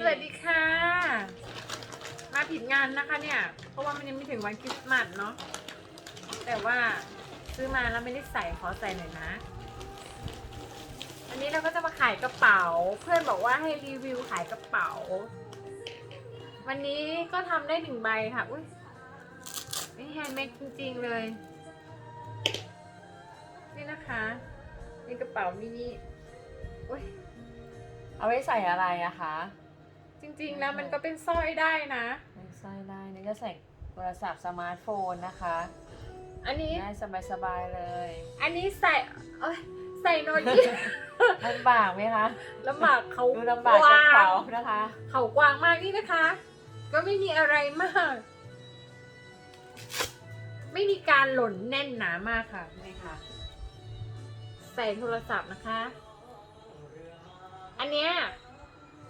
สวัสดีค่ะ มาผิดงานนะคะเนี่ย เพราะว่ามันยังไม่ถึงวันคริสต์มาสเนาะ แต่ว่าซื้อมาแล้วไม่ได้ใส่ขอใส่หน่อยนะ อันนี้เราก็จะมาขายกระเป๋า เพื่อนบอกว่าให้รีวิวขายกระเป๋า วันนี้ก็ทำได้หนึ่งใบค่ะ อุ้ยนี่แฮนด์เมดจริงๆเลย นี่นะคะ นี่กระเป๋ามินิอุ้ย เอาไว้ใส่อะไรอะคะจริงๆแล้วมันก็เป็นสร้อยได้นะใส่ได้นี่ก็ใส่โทรศัพท์สมาร์ทโฟนนะคะ อันนี้ ได้สบายๆเลยอันนี้ใส่เอ้ยใส่โนยี่ลำบากไหมคะลำบากเขาดูลำบากกระเป๋านะคะ เขากว้างมากนี่นะคะ ก็ไม่มีอะไรมาก ไม่มีการหล่นแน่นหนามากค่ะนี่ค่ะ ใส่โทรศัพท์นะคะ อันเนี้ย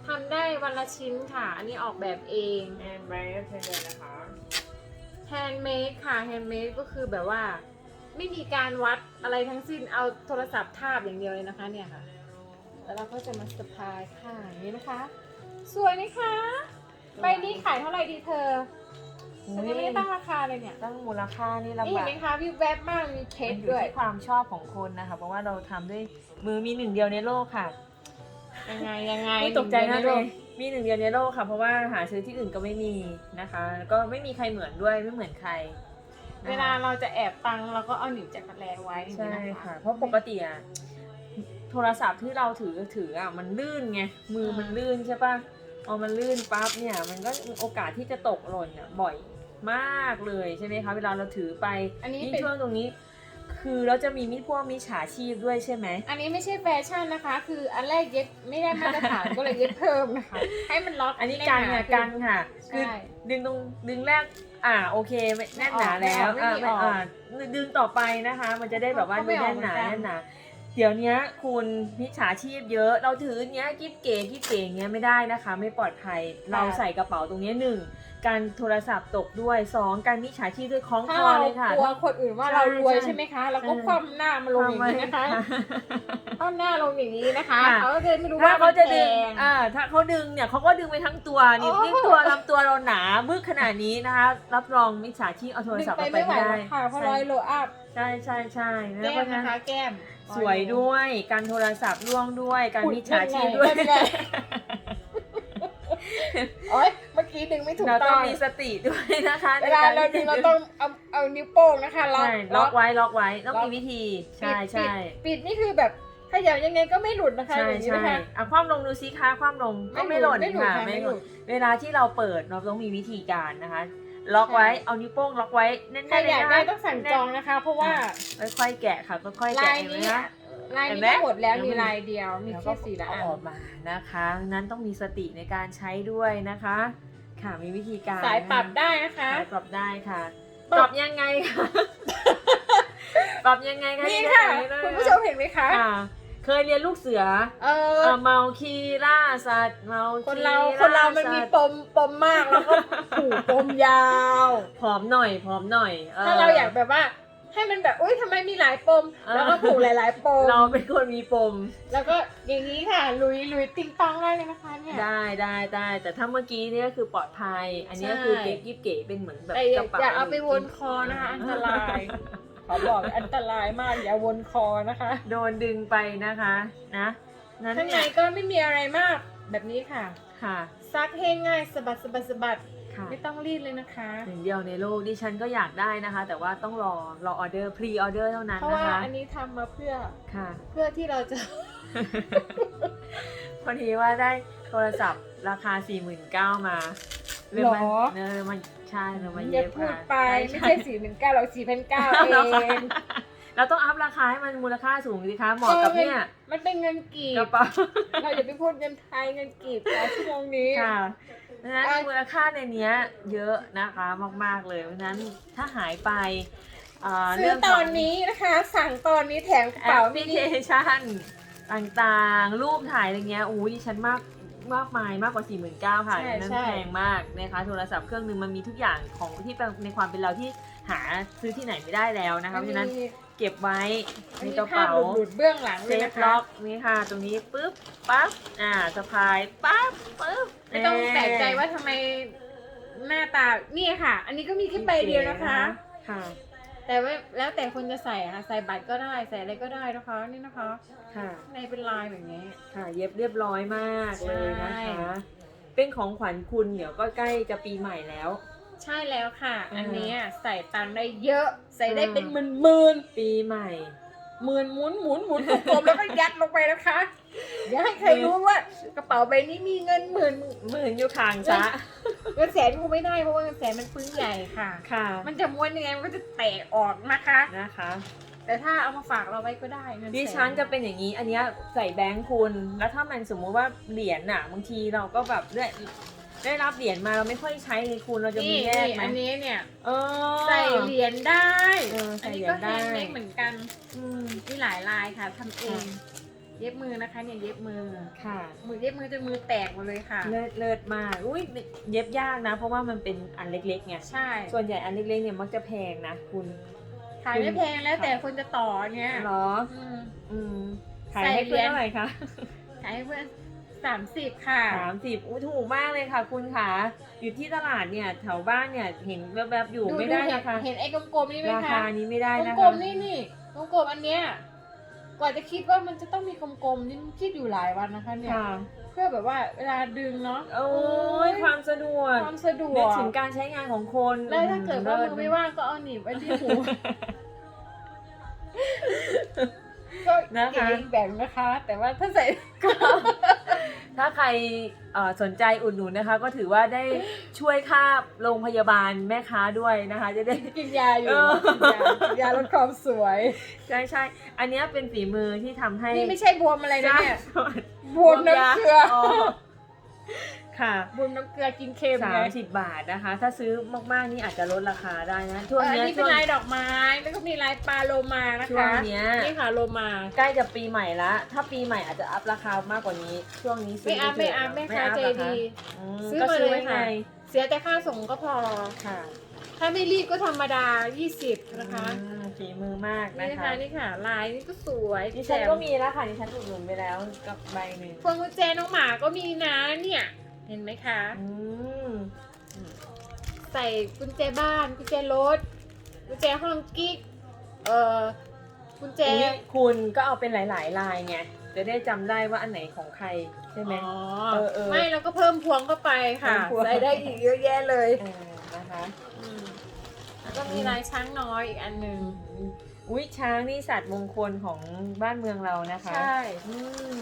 ทำได้วันละชิ้นค่ะ อันนี้ออกแบบเอง แอนไบรท์เลยนะคะ แฮนด์เมดค่ะ แฮนด์เมดก็คือแบบว่า ไม่มีการวัดอะไรทั้งสิ้น เอาโทรศัพท์ทาบอย่างเดียวเลยนะคะเนี่ยค่ะ แล้วเราก็จะมาสะพายค่ะอย่างนี้นะคะ สวยไหมคะ ใบนี้ขายเท่าไหร่ดีเธอฉันยังไม่ได้ตั้งราคาเลยเนี่ย ตั้งมูลค่านี่นี่ลำเห็นบากไหมคะวิวแวบมากมีเพมัชนรอยู่ด้วย ที่ความชอบของคนนะคะ เพราะว่าเราทำด้วยมือมีหนึ่งเดียวในโลกค่ะ ยังไงยังไงไม่ตกใจนะหเลงยมีหนึ่งเดียวในโลกค่ะ เพราะว่าหาซื้อที่อื่นก็ไม่มีนะคะ แล้วก็ไม่มีใครเหมือนด้วยไม่เหมือนใครนะคะ เวลาเราจะแอบตังเราก็เอาหนีบจักรแลไว้อย่างใช่นี้นค่ะ เพราะปกติอะโทรศัพท์ที่เราถือถืออะมันลื่นไง มือมันลื่นใช่ปะพอมันลื่นปั๊บเนี่ย มันก็มีโอกาสที่จะตกหล่นอะบ่อยมากเลยใช่ไหมคะ เวลาเราถือไปอันนี้ยิ่งเป็น ช่วงตรงนี้ คือเราจะมีมิพวกมิจฉาชีพด้วยใช่ไหม อันนี้ไม่ใช่แฟชั่นนะคะ คืออันแรกเย็บไม่ได้มาตรฐาน ก็เลยเย็บเพิ่มนะคะ ให้มันล็อกอันนี้กันแหค่ะขึ้กันค่ะ คือใช่ดึงตรงดึงแรกอ่าโอเคไม่แน่นหนาแล้วไม่ออกไม่ออกอ่าดึงต่อไปนะคะ มันจะได้แบบว่าก็ดูไม่ออกแน่นหนาเหมือนกันแน่นหนาเดี๋ยวเนี้ยคุณมิจฉาชีพเยอะ เราถือเนี้ยกิ๊บเก๋กิ๊บเก๋เงี้ยไม่ได้นะคะ ไม่ปลอดภัยเราใส่กระเป๋าตรงเนี้ยหนึ่งการโทรศัพท์ตกด้วยสองการมิจฉาชีพด้วยคล้องถ้าคอเราเลยค่ะ กลัวคนอื่นว่าใช่เรารวยใช่ใช่ไหมคะเราก็ใช่คว่ำหน้ามาลงอย่างนี้นะคะคว่ำหน้าลงอย่างนี้นะคะค่ะ เขาก็จะไม่รู้ถ้าว่าเขาจะดึงมันแพงอ่าถ้าเขาดึงเนี่ยเขาก็ดึงไปทั้งตัวนี่โอ้ นี่ตัวลำตัวเราหนาบึกขนาดนี้นะคะ รับรองมิจฉาชีพเอาโทรดึงศัพท์ไปเราไปไม่ไหวไม่ได้หรอกค่ะเพราะร้อยโลอัพใช่ใช่ใช่นะแก้เพมราะฉะนะนั้นคะแก้ม สวยด้วยการโทรศัพท์ร่วงด้วยการอุ๊ยมิจฉาชีพด้วยเป็นไงโอ๊ยเมื่อ กี้ดึงไม่ถูกเราต้ต้อองงมีสติด้วยนะคะเวลาเราดึงเราต้องเอาเอานิ้วโป้งนะคะล็อกใช่ล็อกไว้ล็อกไว้ต้องล็อกมีวิธีปิใช่ดใช่ปิดปิดนี่คือแบบขยับยังไงก็ไม่หลุดนะคะใช่อย่างนี้ใช่นะคะ อะคว่ำลงดูซิคะคว่ำลงก็ไม่หล่นไม่หลุดค่ะค่ะไม่ไม่หหลุล่นดเวลาที่เราเปิดเราต้องมีวิธีการนะคะ ล็อกไว้ใช่เอานิ้วโป้งล็อกไว้แน่นๆใครเลยอยากนะได้ต้องสั่งจองนะคะ เพราะว่าค่อยๆแกะค่ะค่อยๆลาแกะยเห็นไหมนี้คะ ลายเห็นนี้ไหมก็หมดแล้วเดี๋ยวมีมันลายเดียวมีแล้วแค่ก็สี่ละเอาอันออกมานะคะ นั้นต้องมีสติในการใช้ด้วยนะคะ ค่ะมีวิธีการสายปรับนะคะได้นะคะ สายปรับได้ค่ะปรับปรับยังไงคะปรับยังไงคะนี่ค่ะที่ไหนคุณผู้ชมเห็นไหมคะค่ะเคยเรียนลูกเสือ เออเอ่อเมาคีล่าสัตว์เมาคนเราล่คนเรามันมีสัตว์ปมปมมากแล้วก็ผูกปมยาวผอมหน่อยผอมหน่อยถ้าเราอยากแบบว่า ให้มันแบบอุ้ยทำไมมีหลายปมเออแล้วก็ผูกหลาย ๆ ปม เราเป็นคนมีปม แล้วก็อย่างนี้ค่ะ ลุยลุยติงตองได้เลยนะคะเนี่ย ได้ได้ได้แต่ถ้าเมื่อกี้เนี่ยก็คือปลอดภัย อันนี้ก็ใช่คือเก๋กิ๊บเก๋เป็นเหมือนแบบแต่อย่ากระเป๋าอย่าเอาไปวนคอนะคะอันตรายขอบอกอันตรายมากอย่าวนคอนะคะโดนดึงไปนะคะนะนั้นข้างในเนี่ยก็ไม่มีอะไรมากแบบนี้ค่ะ ค่ะ ซักให้ง่ายสะบัดสะบัดสะบัด ค่ะ ไม่ต้องรีดเลยนะคะ หนึ่งเดียวในโลกดิฉันก็อยากได้นะคะ แต่ว่าต้องรอรอออเดอร์พรีออเดอร์เท่านั้นเพราะนะว่าคะอันนี้ทำมาเพื่อค่ะ เพื่อที่เราจะ พอดีว่าได้โทรศัพท์ราคา 49,000มาเลยมันหรอเนอมันใช่เลยมันอเย็ย่าบพูดค่ะไปไม่ใช่ใช่สี่หนึ่งเก้าหรอกสี่พันเก้าเองเราต้องอัพราคาให้มันมูลค่าสูงสิคะเหมาะกับเนี่ยมันเป็นเงินกีกบระเป๋า เราอย่าไปพูดเงินไทยเงินกีบนะชั่วโมงนี้ ค่ะเพ ราะฉะนั้นอะมูลค่าในเนี้ยเยอะนะคะมากๆเลย เพราะฉะนั้นถ้าหายไปเอ่อซื้เรื่อองตของนนี้นะคะ สั่งตอนนี้แถมกระแอเป๋าปพมิลินิเคชันต่างๆ รูปถ่ายอะไรเงี้ยอู้ดิฉันมากมากมายมากกว่า 4 9 0 0 0ค่ะใช่นั่นใช่แพงมากนะคะ โทรศัพท์เครื่องหนึงมันมีทุกอย่างของที่เป็นในความเป็นเราที่ หาซื้อที่ไหนไม่ได้แล้วนะคะเพราะฉะนั้นมีเก็บไว้ในมีกระภาพเป๋าหลุดๆเบื้องหลังเซเลยฟนะคะ ล็อกนี่ค่ะ ตรงนี้ปุ๊บปั๊บอ่าสะพายปั๊บปุ๊บไม่ต้องแปลกใจว่าทำไมหน้าตานี่ค่ะ อันนี้ก็มีแค่ใบเดียวนะคะ ค่ะ แต่ว่าแล้วแต่คนจะใส่ค่ะ ใส่บัตรก็ได้ ใส่อะไรก็ได้นะคะ นี่นะคะค่ะ ในเป็นลายแบบนี้ ค่ะ เย็บเรียบร้อยมากเลยนะใช่ คะ เป็นของขวัญคุณเดี๋ยวก็ใกล้จะปีใหม่แล้ว ใช่แล้วค่ะอ่าอันเนี้ยใส่ตังค์ได้เยอะ ใส่ได้อ่าเป็นหมื่นหมื่นปีใหม่หมื่นหมุนหมุนหมุนกลมๆแล้วก็ยัดลงไปนะคะ อย่าให้ใครรู้ว่ากระเป๋าใบนี้มีเงินหมื่นหมื่นอยู่ข้างซะเงินแสนคงไม่ได้เพราะว่าเงินแสนมันปึ้งใหญ่ค่ะ ค่ะ มันจะม้วนยังไงมันก็จะแตกออกนะคะนะคะ แต่ถ้าเอามาฝากเราไว้ก็ได้เงินแสนดิฉันจะเป็นอย่างนี้ อันเนี้ยใส่แบงค์คุณแล้วถ้ามันสมมุติว่าเหรียญน่ะบางทีเราก็แบบได้ ได้รับเหรียญมาเราไม่ค่อยใช้ในคุณเราจะมีนี่แยกนี่ไหมอันนี้เนี่ย เออ ใส่เหรียญได้เออใส่อันนี้เหรียก็ญแฮได้นด์เมดเหมือนกันอืม มีหลายลายค่ะทำเอง ค่ะ เย็บมือนะคะเนี่ยเย็บมือ ค่ะมือเย็บมือจนมือแตกหมดเลยค่ะ เลิศเลิศมากอุ้ยเย็บยากนะ เพราะว่ามันเป็นอันเล็กๆไงใช่ส่วนใหญ่อันเล็กๆเนี่ยมักจะแพงนะคุณขายไม่แพงแล้วแต่คนจะต่อเนี่ยเหรออืม อืมขายใส่ให้เพื่อนเหรียญเท่าไหร่คะ ขายให้เพื่อน สามสิบค่ะ สามสิบอู้ถูกมากเลยค่ะ คุณค่ะ อยู่ที่ตลาดเนี่ยแถวบ้านเนี่ยเห็นแวบๆอยู่ไม่ได้เห็นนะคะเห็นไอ้กลมๆนี่ไหมราคะคานี้ไม่ได้นะกลคะมๆนี่นี่กลมๆอันเนี้ยกว่าจะคิดว่ามันจะต้องมีกลมๆนี่มันคิดอยู่หลายวันนะคะเนี่ยค่ะ เพื่อแบบว่าเวลาดึงเนาะโอ้ยความสะดวกความสะดวนึกกถึงการใช้งานของคนแล้วถ้าเกิดว่ามือไม่ว่างก็เอาหนีบไว้ที่หูก็นะคะ เก๋อีกแบบนะคะ แต่ว่าถ้าใส่ ถ้าใครเอ่อสนใจอุดหนุนนะคะ ก็ถือว่าได้ช่วยค่าโรงพยาบาลแม่ค้าด้วยนะคะ จะได้ กินยาอยู่เออ กินยากินยาลดความสวย ใช่ใช่อันเนี้ยเป็นฝีมือที่ทำให้นี่ไม่ใช่บวมอะไรนะเนี่ยใช่บวมน้ำเกลือ ค่ะบวมน้ำเกลือกินเค็มสาไงมสิบบาทนะคะ ถ้าซื้อมากๆนี่อาจจะลดราคาได้นะช่วงอันเนี้ยนี้เป็ช่นวง ลายดอกไม้ แล้วก็มีลายปลาโลมานะช่วงคะเนี้ย นี่ค่ะโลมา ใกล้จะปีใหม่ละถ้าปีใหม่อาจจะอัพราคามากกว่านี้ ช่วงนี้ซื้ไม่อัพไม่อัพเถะไม่ค้าอัพใจเหรอคะดีอืมซื้อก็มาซื้อเลยไว้ไงค่ะเสียแต่ค่าส่งก็พอ ค่ะถ้าไม่รีบก็ธรรมดา 20 นะคะ อืมฝีมือมากนี่นะนะคะคะนี่ค่ะ ลายนี่ก็สวยดิฉันแถก็มีแล้วค่ะดิฉันอุดหนุนไปแล้วกับใบหนึ่งพวงกุญแจน้องหมาก็มีนะเนี่ย เห็นไหมคะอืมใส่กุญแจบ้านกุญแจรถกุญแจห้องกิ๊กเอ่อกุญแจอุ๊ยคุณก็เอาเป็นหลาย ๆ ลายไง จะได้จำได้ว่าอันไหนของใครใช่ไหม อ๋อเออเออไม่เราก็เพิ่มพวงเข้าไปค่ะเพิ่มพวงใส่ได้อีกเยอะแยะเลยเออนะคะมแล้วก็มีลายช้างน้อยอีกอันหนึ่งอุ้ยช้างนี่สัตว์มงคลของบ้านเมืองเรานะคะใช่ อืม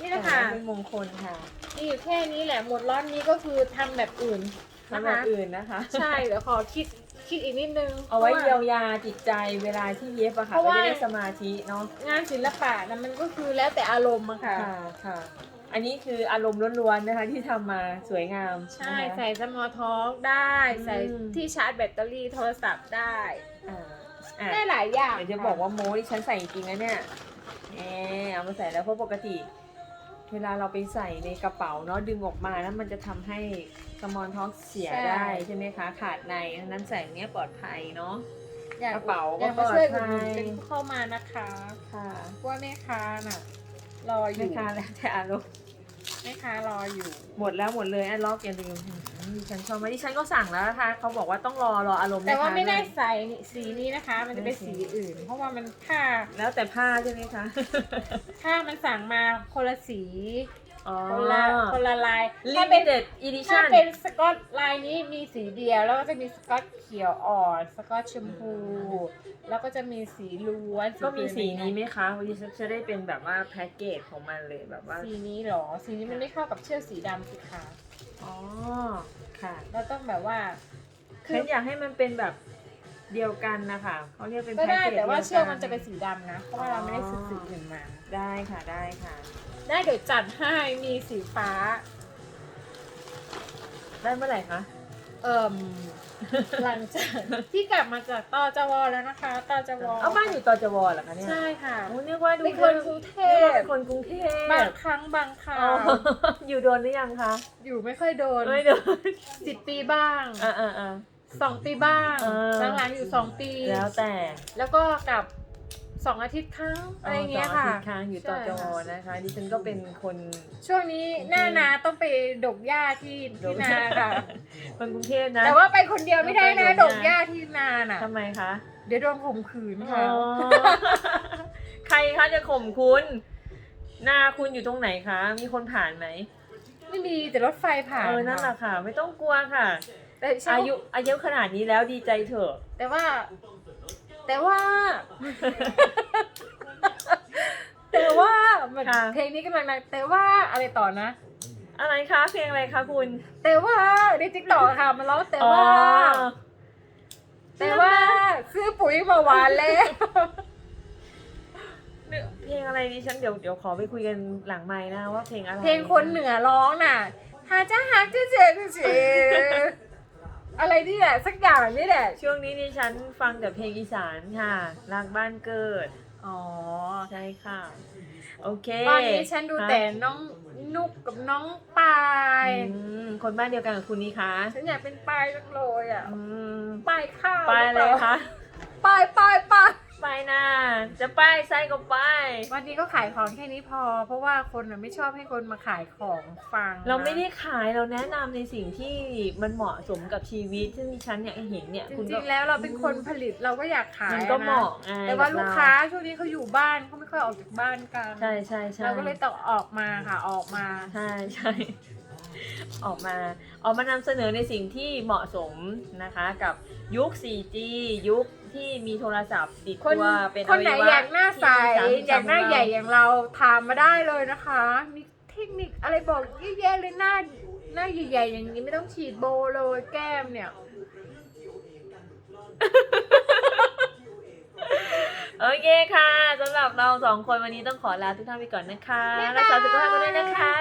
นี่นะคะเป็นมงคลค่ะ มีอยู่แค่นี้แหละหมดร้อนนี้ก็คือทำแบบอื่นสำนะหรับคะอื่นนะคะ ใช่เดี๋ยวขอคิดคิดอีกนิดนึง เอาไว้พระเยียวยาจิตใจเวลาที่เย็บอะค่ะเพราะก็ว่า จะได้สมาธิเนาะงานศิลปะนะมันก็คือแล้วแต่อารมณ์อะค่ะ ค่ะค่ะ อันนี้คืออารมณ์ล้วนๆนะคะ ที่ทำมาสวยงามใช่นะคะ ใส่สมอท้องได้อืมใส่ที่ชาร์จแบตเตอรี่โทรศัพท์ได้ อ่าอะได้หลายอย่างเดี๋ยวจะบอกว่าโมที่ฉันใส่จริงนะเนี่ยแหมเอามาใส่แล้วเพราะปกติ เวลาเราไปใส่ในกระเป๋าเนาะดึงออกมาแล้วมันจะทำให้สมอนท้องเสียได้ใช่ไหมคะ ขาดในดังนั้นใส่อย่างเนี้ยปลอดภัยเนาะ อยากกระเป๋าอยากก็มาช่วยปลอุอดดหนุนภัยกันเข้ามานะคะค่ะว่าแม่ค้าน่ะ รออแม่ยู่ ค้าแล้วแต่อารมณ์แม่ค้ารออยู่ หมดแล้วหมดเลยอันล็อกอย่าลืมอืม ดิฉันชอบไหมดิฉันก็สั่งแล้วนะคะเขาบอกว่าต้องรอรออารมณ์แต่ว่าไม่ได้ใส่สีนี้นะคะ มันจะเป็นสีอื่น เพราะว่ามันผ้าแล้วแต่ผ้าใช่ไหมคะผ้ามันสั่งมาคนละสีคนละคนละลายถ้าเป็นเต็ดอีดิถ้าชั่นเป็นสกอตลายนี้มีสีเดียว แล้วก็จะมีสกอตเขียวอ่อน สกอตชมพู แล้วก็จะมีสีล้วนก็มีสีนี้ไหมคะวันนี้จะได้เป็นแบบว่าแพ็กเกจของมันเลยแบบว่าสีนี้หรอ สีนี้มันไม่เข้ากับเชือกสีดำสิคะ อ๋อ ค่ะ เราต้องแบบว่าฉันอยากให้มันเป็นแบบเดียวกันนะคะเขาเรียกเป็นก็แพ็กได้เกจแต่ว่าดียเชือกมันจะเป็นสีดำนะ เพราะว่าเราไม่ได้ซื้อสีอื่นมา ได้ค่ะได้ค่ะ ได้เดี๋ยวจัดให้มีสีฟ้า ได้เมื่อไหร่คะ เอิ่มหลังจากที่กลับมาจากตอจวแล้วนะคะตอจวเอาบ้านอยู่ตอจวเหรอคะเนี่ยใช่ค่ะโอ้นึกว่าดูเป็นคนกรุงเทนึกว่าพเป็นคนกรุงเทพบางครั้งบางคราอ๋อวอยู่โดนหรือยังคะ อยู่ไม่ค่อยโดนไม่โดนสิบปีบ้างอ่าอ่าอ่าสองปีบ้างเออหลังๆอยู่สองปี แล้วแต่ แล้วก็กลับ สองอาทิตย์ครั้งอะไรเงี้ยค่ะต่ออาทิตย์ค้างอยู่ต่อใช่จอค่ะนะคะดิฉันก็เป็นคนช่วงนี้หน้านาต้องไปดกหญ้าที่ที่นาค่ะ คนกรุงเทพนะ แต่ว่าไปคนเดียวไม่ได้นะไปดดกกหหญ้าญ้าที่นาน่ะทำไมคะ เดี๋ยวโดนข่มขืนอ๋ค่ะอใครคะจะข่มคุณหน้าคุณอยู่ตรงไหนคะ มีคนผ่านไหมไม่มีแต่รถไฟผ่านเออนั่นแหละค่ะ ไม่ต้องกลัวค่ะ แต่ฉันอายุอายุขนาดนี้แล้วดีใจเถอะ แต่ว่า แต่ว่า แต่ว่ามันค่ะ เพลงนี้กำลังดังแต่ว่าอะไรต่อนะ อะไรคะเพลงอะไรคะคุณแต่ว่าในติ๊กต็อกค่ะมันร้องแต่อ๋อว่าแต่ว่าซื้อปุ๋ยมาหวานแล้ว เพลงอะไรดิฉันเดี๋ยวเดี๋ยวขอไปคุยกันหลังไม้นะว่าเพลงอะไรเพลงคนเหนือร้องน่ะหาจ้าฮักเจ๊เจ๊เจ๊อะไรนี่แหละ สักอย่างนี่แหละ ช่วงนี้ดิฉันฟังแต่เพลงอีสานค่ะรักบ้านเกิด อ๋อ ใช่ค่ะ โอเคตอนนี้ฉันดูแต่น้องนุกกับน้องปายอืมคนบ้านเดียวกันกับคุณนี่คะฉันอยากเป็นปายจังเลยอะอืมปายข้าวไปอะไรคะปายปายปาย ไปนะ จะป้ายไส้ก็ไป วันนี้ก็ขายของแค่นี้พอ เพราะว่าคนน่ะไม่ชอบให้คนมาขายของฟังนะเราไม่ได้ขายเราแนะนำในสิ่งที่มันเหมาะสมกับชีวิต ซึ่งดิฉันเนี่ยเห็นเนี่ยจคุณริก็งๆแล้วเราเป็นคนผลิตเราก็อยากขายมันก็นเหมาะไงแต่ว่ากับลูกเรค้าช่วงนี้เขาอยู่บ้านเขาไม่ค่อยออกจากบ้านกันใช่ใช่ใช่เราก็เลยต้องออกมาค่ะออกมา ใช่ใช่ ออกมาออกมานำเสนอในสิ่งที่เหมาะสมนะคะ กับยุค 4G ยุคที่มีโทรศัพท์ติดคนตัวเป็นคนไหนวัยวะอยากหน้าใสที่อยากหน้าของเรใหญ่อย่างเราถามมาได้เลยนะคะ มีเทคนิคอะไรบอกเยอะแยะเลยหน้าหน้าใหญ่ๆอย่างนี้ไม่ต้องฉีดโบเลยแก้มเนี่ย โอเคค่ะสำหรับเราสองคนวันนี้ต้องขอลาทุกท่านไปก่อนนะคะ บ๊ายบาย รักษาสุขภาพกันด้วยนะคะ